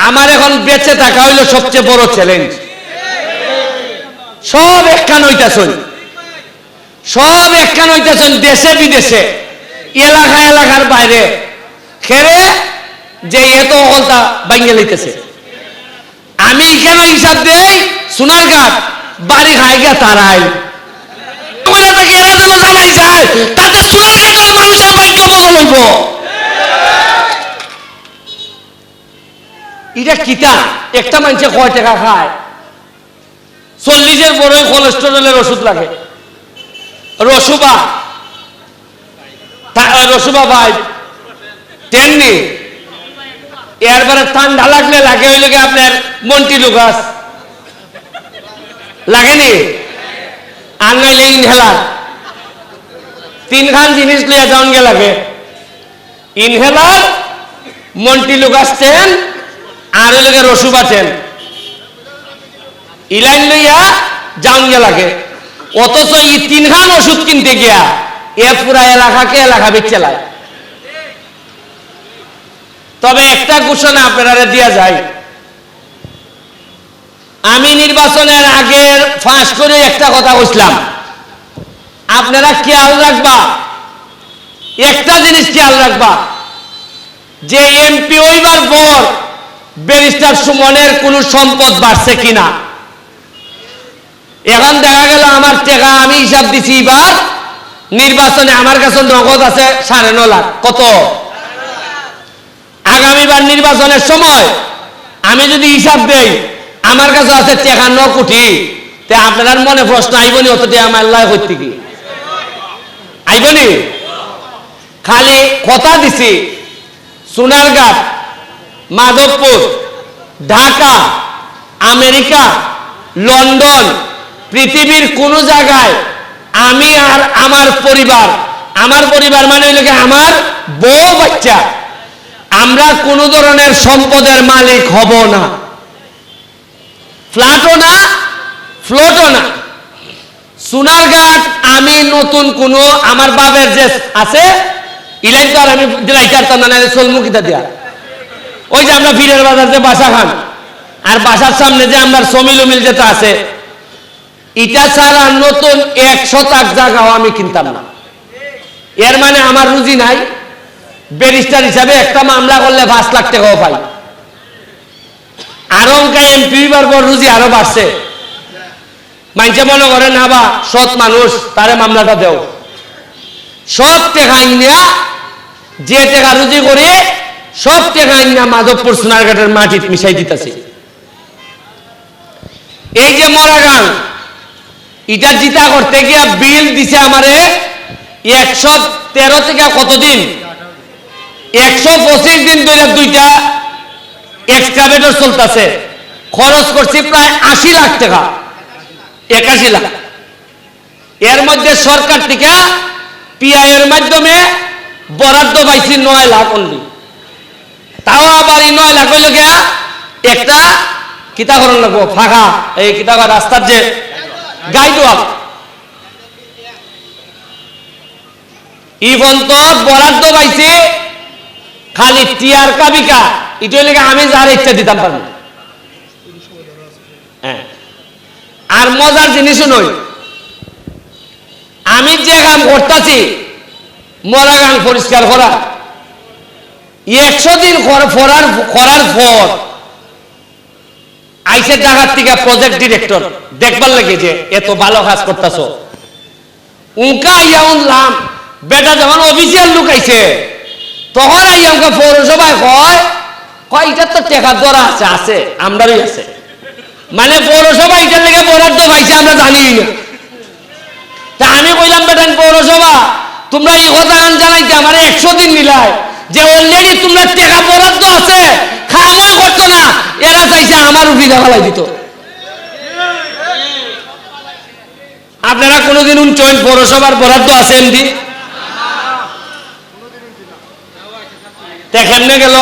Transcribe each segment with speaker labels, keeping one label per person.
Speaker 1: আমার এখন বেঁচে থাকা হইল সবচেয়ে বড় চ্যালেঞ্জ সব একখান হইতাছন। সব একখান হইতাছন দেশে, বিদেশে। এলাকা, এলাকার বাইরে। খেরে যে এত হলতা বাঙ্গে লইতেছে। আমি কেন হিসাব দেই সোনার ঘাট বাড়ি খাই গিয়া তারাই। সোনার ঘাটের মানুষের ভাগ্য বদল হইব। এটা কিতা একটা মানুষে কয় টাকা খায়। চল্লিশের বড়ই কোলেস্টেরলের ওষুধ লাগে। রসুবা। রসুবা ভাই, তেমনি। এরপরে ঠান্ডা লাগলে লাগে ওই লোকে আপনার মন্টি লুকাস। লাগেনি আর নইলে ইনহেলার। তিনখান জিনিস লিয়া যাওন গে লাগে। ইনহেলার, মন্টি লুকাস চেন আর লোকে রসুবা চেন ইলাইন লইয়া যাওন গে লাগে। অথচ এই তিনখান ওষুধ কিনতে গিয়া এ পুরা এলাকাকে এলাকা বেচেলায় তবে একটা ঘোষণা আপনারা দিয়া যায়। আমি নির্বাচনের আগের ফাঁস করে একটা কথা কইছিলাম। আপনারা খেয়াল রাখবা, একটা জিনিস খেয়াল রাখবা। যে এমপি হইবার পর ব্যারিস্টার সুমনের কোন সম্পদ বাড়ছে কিনা? এখন দেখা গেল আমার টাকা আমি হিসাব দিছি এবার, নির্বাচনে আমার কাছে নগদ আছে সাড়ে ন লাখ। কত? আগামীবার নির্বাচনের সময় আমি যদি হিসাব দেই, আমার কাছে আছে টাকা ন কোটি। তে আপনার মনে প্রশ্ন আইবনি অত দিয়ে আমার লাই করতে কি? আইবনি খালি কথা দিছি সোনারঘাট মাধবপুর, ঢাকা, আমেরিকা, লন্ডন, পৃথিবীর কোন জায়গায় আমি আর আমার পরিবার আমার পরিবার মানে হইল আমার বউ বাচ্চা। আমরা কোন ধরনের সম্পদের মালিক হব না। ফ্ল্যাটও না, ফ্লোটও না। সোনারঘাট আমি নতুন কোন, আমার বাবের যে আছে ইলাই তো আর আমি দিলাইতে পারতাম না নাহলে সোলমুখিতা দেয়া। ওই যে আমরা বীরের বাজার যে বাসা খান, আর বাসার সামনে যে আমরা সমিল উমিল যেটা আছে, এটা ছাড়া নতুন এক শতাক জায়গাও আমি কিনতাম না। এর মানে আমার রুজি নাই, ব্যারিস্টার হিসাবে একটা মামলা করলে পাঁচ লাখ টাকাও পাই। আরও এমপি পর রুজি আরও বাড়ছে। মাইনছে মনে করে, না বা, সৎ মানুষ, তারে মামলাটা দেও। সব টাকা ইন্ডিয়া যে টাকা রুজি করে সব টাকা মাধবপুর সোনারঘাটের মাটিত মিশাই দিতেছে। এই যে মরাগান এটা জিতা করতে গিয়া বিল দিছে আমারে একশো তেরো থেকে কতদিন? একশো পঁচিশ দিন ধরে দুইটা এক্সকাভেটর চলতেছে। খরচ করছি প্রায় আশি লাখ টাকা, একাশি লাখ। এর মধ্যে সরকার থেকে পিআই এর মাধ্যমে বরাদ্দ পাইছি নয় লাখ অনলি তাও আবার এই নয় হইল গিয়া একটা কিতাকরণ লাগবো, ফাঁকা। এই কিতাবা রাস্তার যে গাইড ওয়াক ইভন তো বরাদ্দ পাইছি, খালি টিয়ার কাবিকা। এটা লেগে আমি যার ইচ্ছা দিতাম পারব হ্যাঁ। আর মজার জিনিসও নই আমি যে কাম করতেছি, মরা গান পরিষ্কার করা। একশো দিন কর- করার করার পর আইসে ঢাকার থেকে প্রজেক্ট ডিরেক্টর দেখবার লাগে যে এত ভালো কাজ করতেছ। উনকা আইয়া উনলাম, বেটা যখন অফিসিয়াল লোক আইছে, তখন আইয়া উনকা পৌরসভায় কয় কয়, এটা তো টেকা ধরা আছে আছে, আমরারই আছে। মানে পৌরসভা এটার লেগে বরাদ্দ পাইছে, আমরা জানি না। তা আমি কইলাম বেটান পৌরসভা, তোমরা এই কথা আন জানাইতে আমার একশো দিন নিলাই যে অলরেডি তোমরা টাকা বরাদ্দ আছে খামই করতো না, এরা চাইছে আমার উঠিতে ফেলাই দিত। আপনারা কোনোদিন উঞ্চন পৌরসভার বরাদ্দ আছে এমনি কেমনে গেল।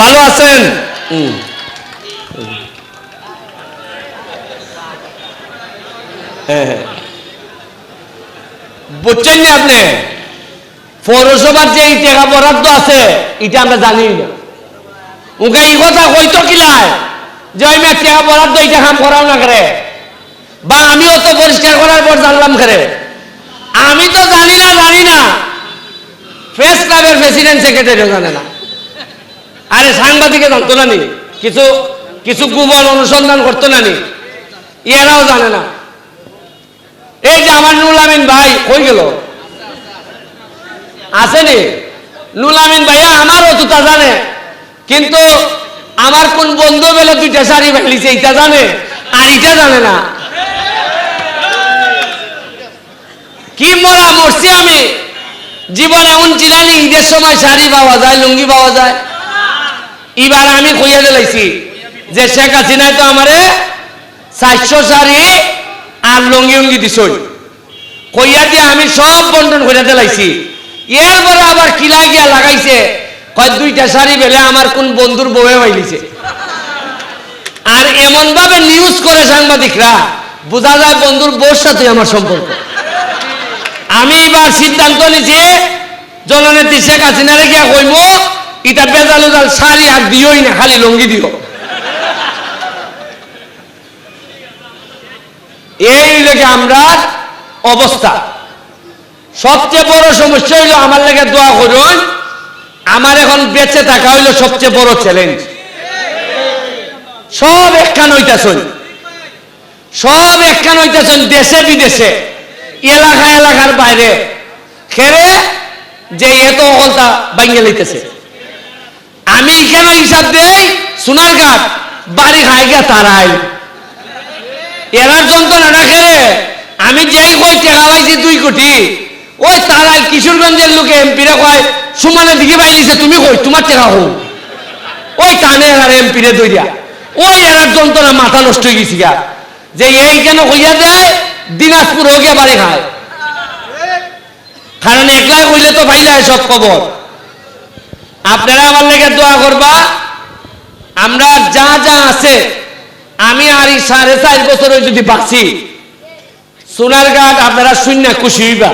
Speaker 1: ভালো আছেন? হ্যাঁ হ্যাঁ। বুঝছেন না আপনি? পৌরসভার যে এই টাকা বরাদ্দ আছে, এটা আমরা জানি না। ওকে এই কথা হইতো কিলায় যে মেয়ে টাকা বরাদ্দ এটা কাম করাও না করে। বা আমিও তো পরিষ্কার করার পর জানলাম করে। আমি তো জানি না জানি না। প্রেস ক্লাবের প্রেসিডেন্ট সেক্রেটারিও জানে না। আরে সাংবাদিকে জানতো না নি? কিছু কিছু গোপন অনুসন্ধান করতো না নি? এরাও জানে না। এই যে আমার নুলামিন ভাই, কই গেল? আসেনি নুল আমিন ভাইয়া, আমারও তো তা জানে। কিন্তু আমার কোন বন্ধু বেলে দুইটা শাড়ি ফেলিছে এইটা জানে? আর এইটা জানে না। কি মরা মরছি আমি? জীবন এমন চিলানি, ঈদের সময় শাড়ি পাওয়া যায়, লুঙ্গি পাওয়া যায়। এবার আমি কইয়া দিলাইছি, যে শেখ হাসিনায় তো আমারে চারশো শাড়ি আর লুঙ্গি উঙ্গি দিছই। কইয়া দিয়ে আমি সব বন্টন করে দিলাইছি। এরপরে আবার কিলা গিয়া লাগাইছে, কয় দুইটা শাড়ি বেলে আমার কোন বন্ধুর বউয়ে পাইলিছে আর এমন ভাবে নিউজ করে সাংবাদিকরা, বোঝা যায় বন্ধুর বউর সাথে আমার সম্পর্ক। আমি এবার সিদ্ধান্ত নিছি, জননেত্রী শেখ হাসিনারে গিয়া কইব এটা বেজাল উজাল শাড়ি আর দিওই না, খালি লঙ্গি দিও। এই লেগে আমরা অবস্থা। সবচেয়ে বড় সমস্যা হইল আমার লেগে দোয়া করুন, আমার এখন বেঁচে থাকা হইল সবচেয়ে বড় চ্যালেঞ্জ সব একখান হইতাছন। সব একখান হইতাছন দেশে, বিদেশে, এলাকা, এলাকার বাইরে। খেরে যে এত অকলতা বাঙ্গে লইতেছে। আমি কেন হিসাব দেই সোনার ঘাট বাড়ি খাই গা তারাই এরার যন্ত্রণা খেলে আমি যেই কই টাকা পাইছি দুই কোটি ওই তারাই কিশোরগঞ্জের লোকে এমপিরে কয়, সুমানের দিকে পাইলিছে, তুমি কই, তোমার টাকা হোক ওই কানে আর এমপিরে দইয়া ওই এরার যন্ত্রণা মাথা নষ্ট হয়ে গেছি গা। যে এই কেন কইয়া দেয়, দিনাজপুর হোক বাড়ি খায়। কারণ একলাই কইলে তো পাইলে সব খবর। আপনারা আমার লেগে দোয়া করবা, আমরা যা যা আছে আমি আর সাড়ে চার বছর যদি বাঁচি সোনার গাছ আপনারা শূন্য খুশি হইবা।